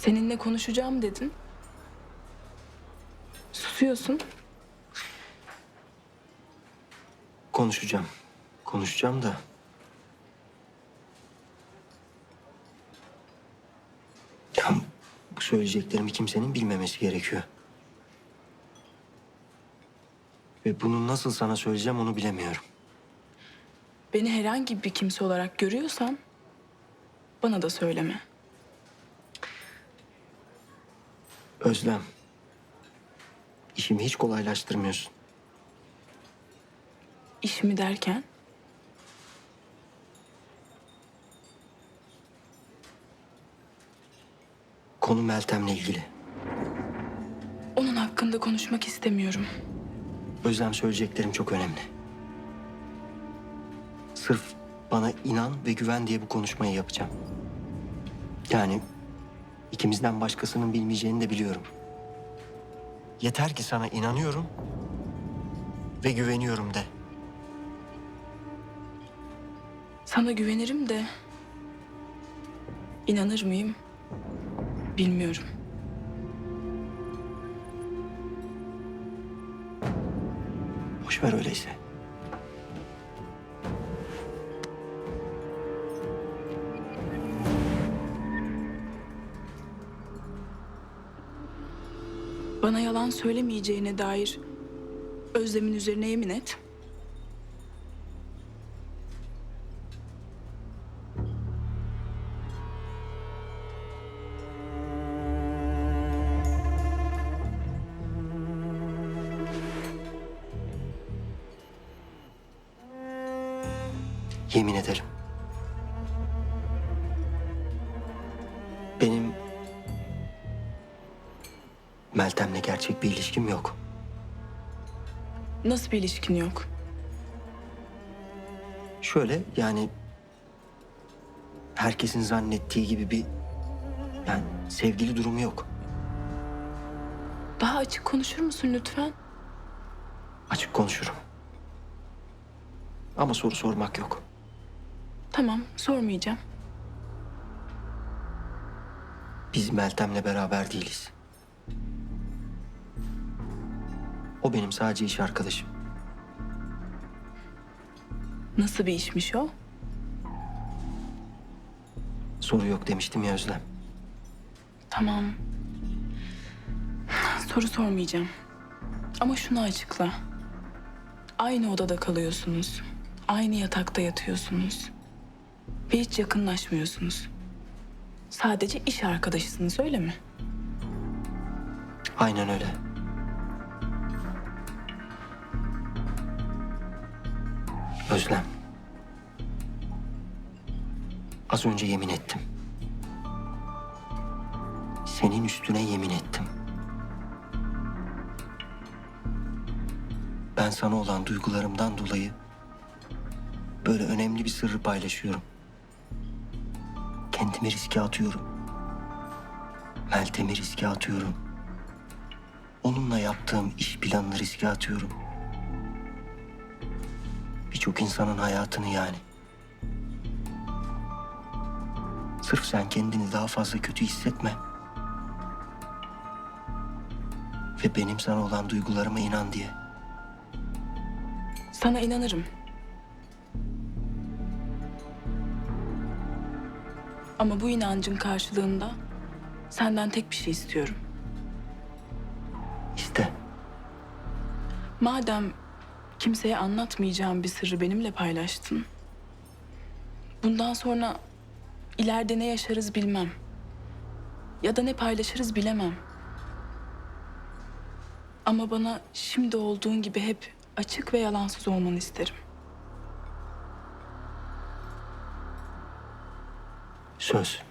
Seninle konuşacağım dedin. Susuyorsun. Konuşacağım. Konuşacağım da. Ya bu söyleyeceklerimi kimsenin bilmemesi gerekiyor. Ve bunu nasıl sana söyleyeceğim onu bilemiyorum. Beni herhangi bir kimse olarak görüyorsan bana da söyleme. Özlem. İşimi hiç kolaylaştırmıyorsun. İşimi derken Konu Meltem'le ilgili. onun hakkında konuşmak istemiyorum. Özlem söyleyeceklerim çok önemli. Sırf bana inan ve güven diye bu konuşmayı yapacağım. Yani ikimizden başkasının bilmeyeceğini de biliyorum. Yeter ki sana inanıyorum ve güveniyorum de. Sana güvenirim de inanır mıyım bilmiyorum. Boş ver öyleyse. Bana yalan söylemeyeceğine dair Özlem'in üzerine yemin et. Yemin ederim. Meltem'le gerçek bir ilişkim yok. Nasıl bir ilişkin yok? Şöyle yani herkesin zannettiği gibi bir yani sevgili durumu yok. Daha açık konuşur musun lütfen? Açık konuşurum. Ama soru sormak yok. Tamam, sormayacağım. Biz Meltem'le beraber değiliz. O benim sadece iş arkadaşım. Nasıl bir işmiş o? Soru yok demiştim ya Özlem. Tamam. Soru sormayacağım. Ama şunu açıkla. Aynı odada kalıyorsunuz. Aynı yatakta yatıyorsunuz. Ve hiç yakınlaşmıyorsunuz. Sadece iş arkadaşısınız öyle mi? Aynen öyle. Özlem. Az önce yemin ettim. Senin üstüne yemin ettim. Ben sana olan duygularımdan dolayı böyle önemli bir sırrı paylaşıyorum. Kendimi riske atıyorum. Meltem'i riske atıyorum. Onunla yaptığım iş planını riske atıyorum. Birçok insanın hayatını yani. Sırf sen kendini daha fazla kötü hissetme. Ve benim sana olan duygularıma inan diye. Sana inanırım. Ama bu inancın karşılığında senden tek bir şey istiyorum. İşte Madem kimseye anlatmayacağım bir sırrı benimle paylaştın. Bundan sonra ileride ne yaşarız bilmem. Ya da ne paylaşırız bilemem. Ama bana şimdi olduğun gibi hep açık ve yalansız olmanı isterim. söz.